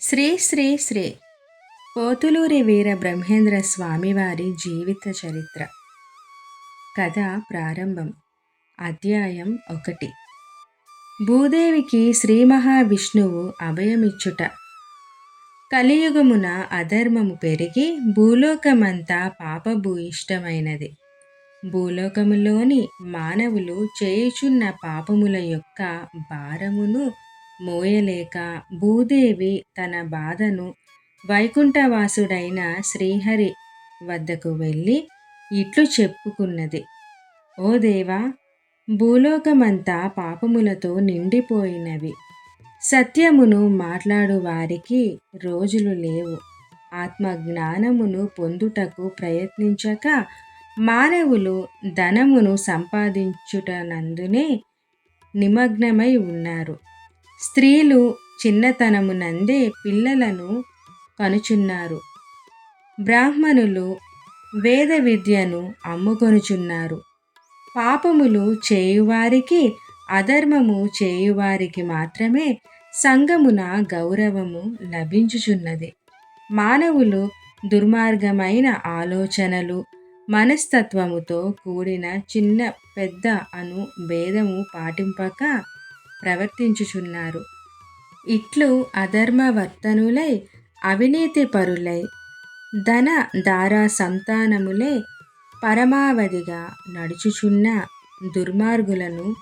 శ్రీ శ్రీ శ్రీ పోతులూరి వీర బ్రహ్మేంద్ర స్వామివారి జీవిత చరిత్ర. కథ ప్రారంభం. అధ్యాయం ఒకటి. భూదేవికి శ్రీ మహావిష్ణువు అభయమిచ్చుట. కలియుగమున అధర్మము పెరిగి భూలోకమంతా పాపభూయిష్టమైనది. భూలోకములోని మానవులు చేయుచున్న పాపముల యొక్క భారమును మోయలేక భూదేవి తన బాధను వైకుంఠవాసుడైన శ్రీహరి వద్దకు వెళ్ళి ఇట్లు చెప్పుకున్నది. ఓ దేవా భూలోకమంతా పాపములతో నిండిపోయినవి. సత్యమును మాట్లాడు వారికి రోజులు లేవు. ఆత్మజ్ఞానమును పొందుటకు ప్రయత్నించక మానవులు ధనమును సంపాదించుటనందునే నిమగ్నమై ఉన్నారు. స్త్రీలు చిన్నతనమునందే పిల్లలను కనుచున్నారు. బ్రాహ్మణులు వేద విద్యను అమ్ముకొనుచున్నారు. పాపములు చేయువారికి అధర్మము చేయువారికి మాత్రమే సంగమున గౌరవము లభించుచున్నది. మానవులు దుర్మార్గమైన ఆలోచనలు మనస్తత్వముతో కూడిన చిన్న పెద్ద అను భేదము పాటింపక ప్రవర్తించుచున్నారు. ఇట్లు అధర్మవర్తనులై అవినీతి పరులై ధన దారా సంతానములే పరమావధిగా నడుచుచున్న దుర్మార్గులను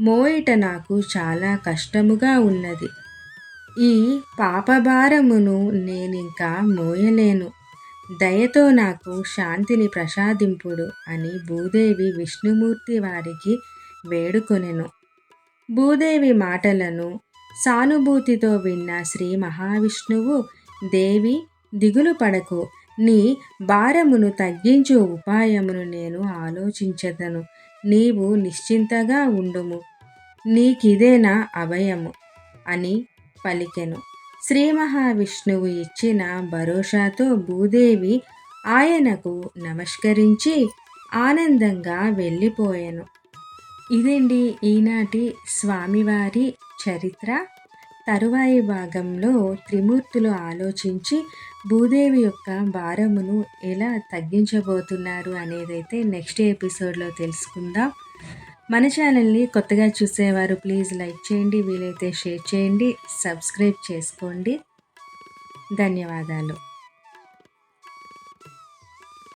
మోయిట నాకు చాలా కష్టముగా ఉన్నది. ఈ పాపభారమును నేనింకా మోయలేను. దయతో నాకు శాంతిని ప్రసాదింపుడు అని భూదేవి విష్ణుమూర్తి వారికి వేడుకొనెను. భూదేవి మాటలను సానుభూతితో విన్న శ్రీ మహావిష్ణువు దేవి దిగులు పడకు. నీ భారమును తగ్గించు ఉపాయమును నేను ఆలోచించదను. నీవు నిశ్చింతగా ఉండుము. నీకిదేనా అభయము అని పలికెను. శ్రీ మహావిష్ణువు ఇచ్చిన భరోసాతో భూదేవి ఆయనకు నమస్కరించి ఆనందంగా వెళ్ళిపోయాను. ఇదండి ఈనాటి స్వామివారి చరిత్ర. తరువాయి భాగంలో త్రిమూర్తులు ఆలోచించి భూదేవి యొక్క భారమును ఎలా తగ్గించబోతున్నారు అనేదైతే నెక్స్ట్ ఎపిసోడ్లో తెలుసుకుందాం. మన ఛానల్ని కొత్తగా చూసేవారు ప్లీజ్ లైక్ చేయండి వీలైతే షేర్ చేయండి సబ్స్క్రైబ్ చేసుకోండి. ధన్యవాదాలు.